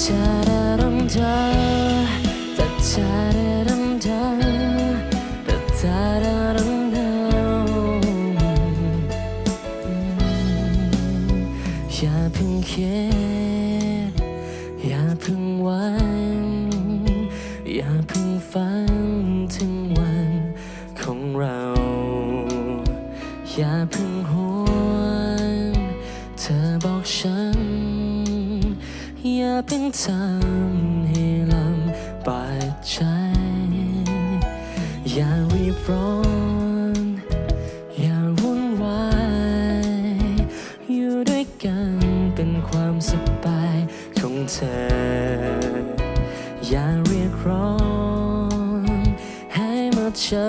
อย่าเพิ่งคิดอย่าเพิ่งหวังอย่าเพิ่งฝันถึงวันของเรา อย่าเพิ่ง เพิ่งทำให้ลำบากใจ อย่ารีบร้อน อย่าวุ่นวาย อยู่ด้วยกันเป็นความสบายของเธอ อย่าเรียกร้อง ให้มาเจอ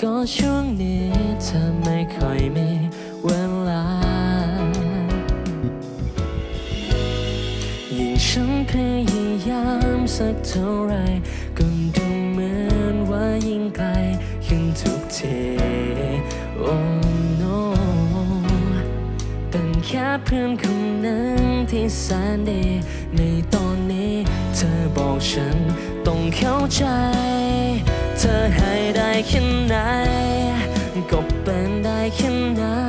ก็ช่วงนี้เธอไม่ค่อยมี ฉันพยายามสักเท่าไรก็ดูเหมือนว่ายิ่งไกลขึ้นทุกที Oh no เป็นแค่เพื่อนคนหนึ่งที่แสนดีในตอนนี้เธอบอกฉันต้องเข้าใจ เธอให้ได้แค่ไหนก็เป็นได้แค่นั้น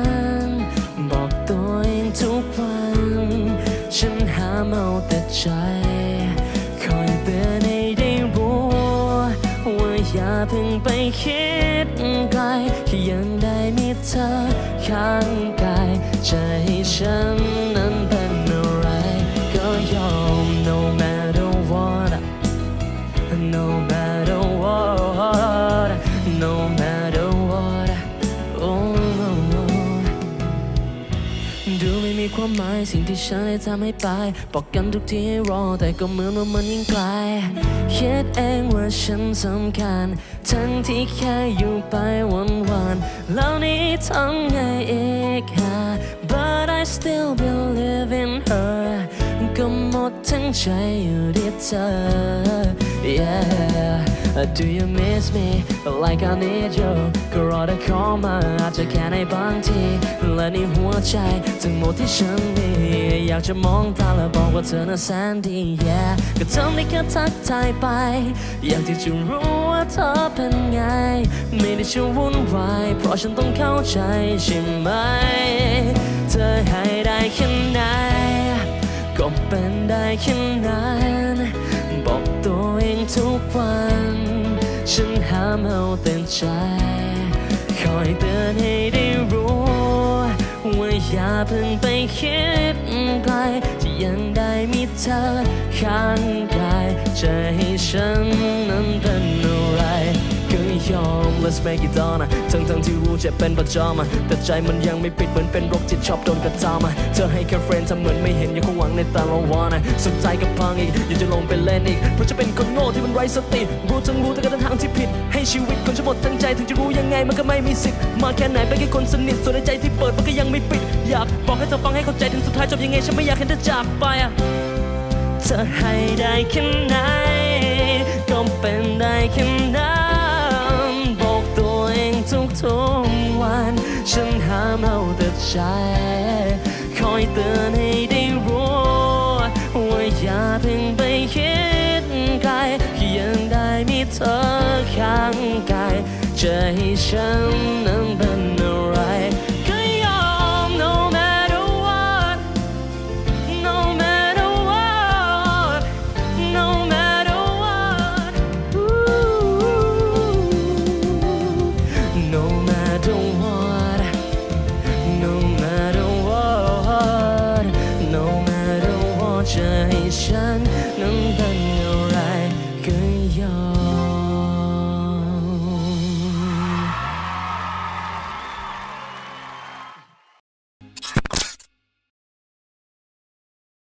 ใจ คอยเตือนให้ได้รู้ว่าอย่าเพิ่งไปคิดไกลแค่ยังได้มีเธอข้างกายใจฉันนั้นเป็น มามหมายสิ่งที่ฉันได้ทำให้ไปบอกกันทุกทีให้รอแต่ก็เหมือนว่ามันยิ่งไกลคิดเองว่าฉันสำคัญ ทั้งที่แค่อยู่ไปวันวันๆแล้วนี่ทำไงอีกฮะ but I still believe in her ก็หมดทั้งใจอยู่ที่เธอ yeah Do you miss me like I need you ก็รอเธอขอมาอาจจะแค่ในบางทีและในหัวใจทั้งหมดที่ฉันมี อยากจะมองตาและบอกว่าเธอน่ะแสนดี yeah ก็เธอไม่แค่ทักทายไป อยากที่จะรู้ว่าเธอเป็นไง ไม่ได้จะวุ่นวายเพราะฉันต้องเข้าใจใช่ไหม เธอให้ได้แค่ไหนก็เป็นได้แค่นั้น ทุกวัน ฉันห้ามเอาแต่ใจ คอยเตือนให้ได้รู้ ว่าอย่าเพิ่งไปคิดไกลที่ยังได้มีเธอข้างกายจะให้ฉันนั้นเป็น let's make it on อะทั้งทั้งที่รู้เจ็บเป็นประจอมอะแต่ใจมันยังไม่ปิดเหมือนเป็นโรคจิตชอบโดนกระทำอะเธอให้แค่เฟรนทำเหมือนไม่เห็นยังคงหวังในตาเราวานะสนใจกับพังอีกอยากจะลงไปเล่นอีก เพราะจะเป็นคนโง่ที่มันไร้สติรู้ทั้งรู้แต่ก็เดินทางที่ผิด ให้ชีวิตคนจะหมดทั้งใจถึงจะรู้ยังไงมันก็ไม่มีสิทธิ์มาแค่ไหนเป็นแค่คนสนิทส่วนในใจที่เปิดมันก็ยังไม่ปิด อยากบอกให้เธอฟังให้เข้าใจถึงสุดท้ายจบยังไงฉันไม่อยากเห็นเธอจากไปอะเธอให้ได้แค่ไหนก็เป็นได้แค่ ใจ คอยเตือนให้ได้รู้ว่าอย่าเพิ่งไปคิดไกลแค่ยังได้มีเธอข้างกายจะให้ฉันนั้นเป็น